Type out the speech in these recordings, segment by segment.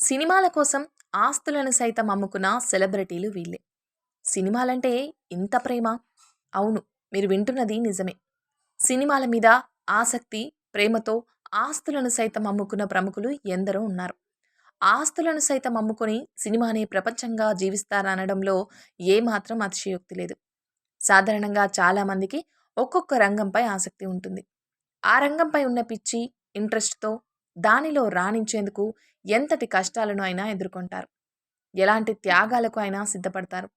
సినిమాల కోసం ఆస్తులను సైతం అమ్ముకున్న సెలబ్రిటీలు వీళ్ళే. సినిమాలంటే ఇంత ప్రేమ? అవును మీరు వింటున్నది నిజమే. సినిమాల మీద ఆసక్తి ప్రేమతో ఆస్తులను సైతం అమ్ముకున్న ప్రముఖులు ఎందరో ఉన్నారు. ఆస్తులను సైతం అమ్ముకొని సినిమానే ప్రపంచంగా జీవిస్తారనడంలో ఏమాత్రం అతిశయోక్తి లేదు. సాధారణంగా చాలామందికి ఒక్కొక్క రంగంపై ఆసక్తి ఉంటుంది. ఆ రంగంపై ఉన్న పిచ్చి ఇంట్రెస్ట్తో దానిలో రాణించేందుకు ఎంతటి కష్టాలను అయినా ఎదుర్కొంటారు. ఎలాంటి త్యాగాలకు అయినా సిద్ధపడతారు.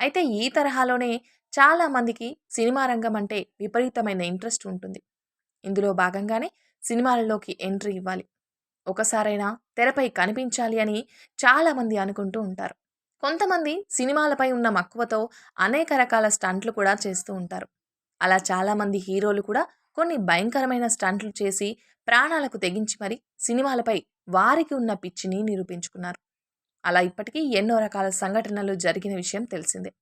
అయితే ఈ తరహాలోనే చాలామందికి సినిమా రంగం అంటే విపరీతమైన ఇంట్రెస్ట్ ఉంటుంది. ఇందులో భాగంగానే సినిమాలలోకి ఎంట్రీ ఇవ్వాలి. ఒకసారైనా తెరపై కనిపించాలి అని చాలామంది అనుకుంటూ ఉంటారు. కొంతమంది సినిమాలపై ఉన్న మక్కువతో అనేక రకాల స్టంట్లు కూడా చేస్తూ ఉంటారు. అలా చాలామంది హీరోలు కూడా కొన్ని భయంకరమైన స్టంట్లు చేసి ప్రాణాలకు తెగించి మరి సినిమాలపై వారికి ఉన్న పిచ్చిని నిరూపించుకున్నారు. అలా ఇప్పటికీ ఎన్నో రకాల సంఘటనలు జరిగిన విషయం తెలిసిందే.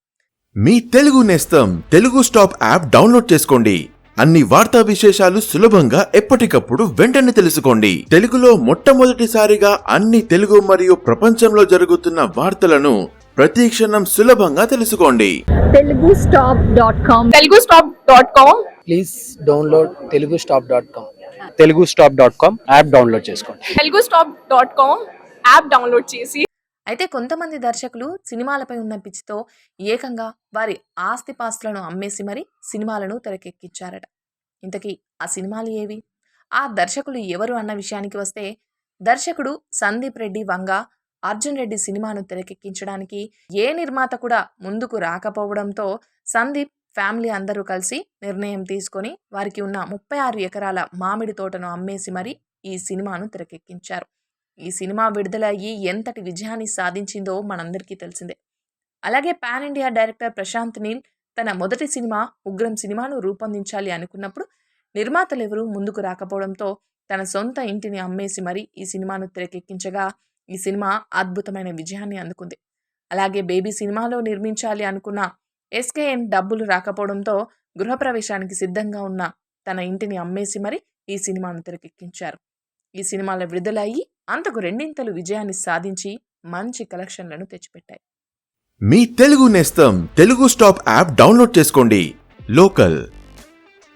మీ తెలుగు నేస్తం తెలుగు స్టాప్ యాప్ డౌన్లోడ్ చేసుకోండి. అన్ని వార్తా విశేషాలు సులభంగా ఎప్పటికప్పుడు వెంటనే తెలుసుకోండి. తెలుగులో మొట్టమొదటిసారిగా అన్ని తెలుగు మరియు ప్రపంచంలో జరుగుతున్న వార్తలను ప్రతి క్షణం సులభంగా తెలుసుకోండి. Telugu stop dot com. Telugu stop dot com. Please download Telugu stop dot com. Telugu stop dot com app download చేసుకోండి. Telugu stop dot com app download చేసి అయితే కొంతమంది దర్శకులు సినిమాలపై ఉన్న పిచ్చితో ఏకంగా వారి ఆస్తిపాస్తులను అమ్మేసి మరి సినిమాలను తెరకెక్కించారట ఇంతకీ ఆ సినిమాలు ఏవి? ఆ దర్శకులు ఎవరు అన్న విషయానికి వస్తే దర్శకుడు సందీప్ రెడ్డి వంగ అర్జున్ రెడ్డి సినిమాను తెరకెక్కించడానికి ఏ నిర్మాత కూడా ముందుకు రాకపోవడంతో సందీప్ ఫ్యామిలీ అందరూ కలిసి నిర్ణయం తీసుకొని వారికి ఉన్న ముప్పై ఆరు ఎకరాల మామిడి తోటను అమ్మేసి మరి ఈ సినిమాను తెరకెక్కించారు. ఈ సినిమా విడుదలయ్యి ఎంతటి విజయాన్ని సాధించిందో మనందరికీ తెలిసిందే. అలాగే pan India director Prashanth Neel తన మొదటి సినిమా ఉగ్రం సినిమాను రూపొందించాలి అనుకున్నప్పుడు నిర్మాతలు ఎవరూ ముందుకు రాకపోవడంతో తన సొంత ఇంటిని అమ్మేసి మరి ఈ సినిమాను తెరకెక్కించగా ఈ సినిమా అద్భుతమైన విజయాన్ని అందుకుంది. అలాగే బేబీ సినిమాలో నిర్మించాలి అనుకున్న ఎస్కేఎన్ డబ్బులు రాకపోవడంతో గృహప్రవేశానికి సిద్ధంగా ఉన్న తన ఇంటిని అమ్మేసి మరి ఈ సినిమాను తెరకెక్కించారు. ఈ సినిమాల విడుదలయ్యి అంతకు రెండింతలు విజయాన్ని సాధించి మంచి కలెక్షన్లను తెచ్చిపెట్టాయి. మీ తెలుగు నేస్తం తెలుగు స్టాప్ యాప్ డౌన్లోడ్ చేసుకోండి. లోకల్.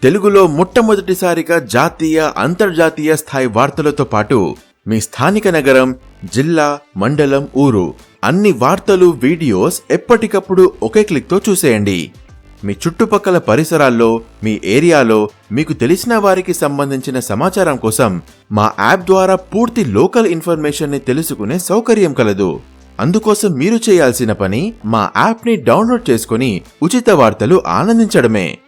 తెలుగులో మొట్టమొదటిసారిగా జాతీయ అంతర్జాతీయ స్థాయి వార్తలతో పాటు మీ స్థానిక నగరం జిల్లా మండలం ఊరు అన్ని వార్తలు వీడియోస్ ఎప్పటికప్పుడు ఒకే క్లిక్తో చూసేయండి. మీ చుట్టుపక్కల పరిసరాల్లో మీ ఏరియాలో మీకు తెలిసిన వారికి సంబంధించిన సమాచారం కోసం మా యాప్ ద్వారా పూర్తి లోకల్ ఇన్ఫర్మేషన్ని తెలుసుకునే సౌకర్యం కలదు. అందుకోసం మీరు చేయాల్సిన పని మా యాప్ని డౌన్లోడ్ చేసుకుని ఉచిత వార్తలు ఆనందించడమే.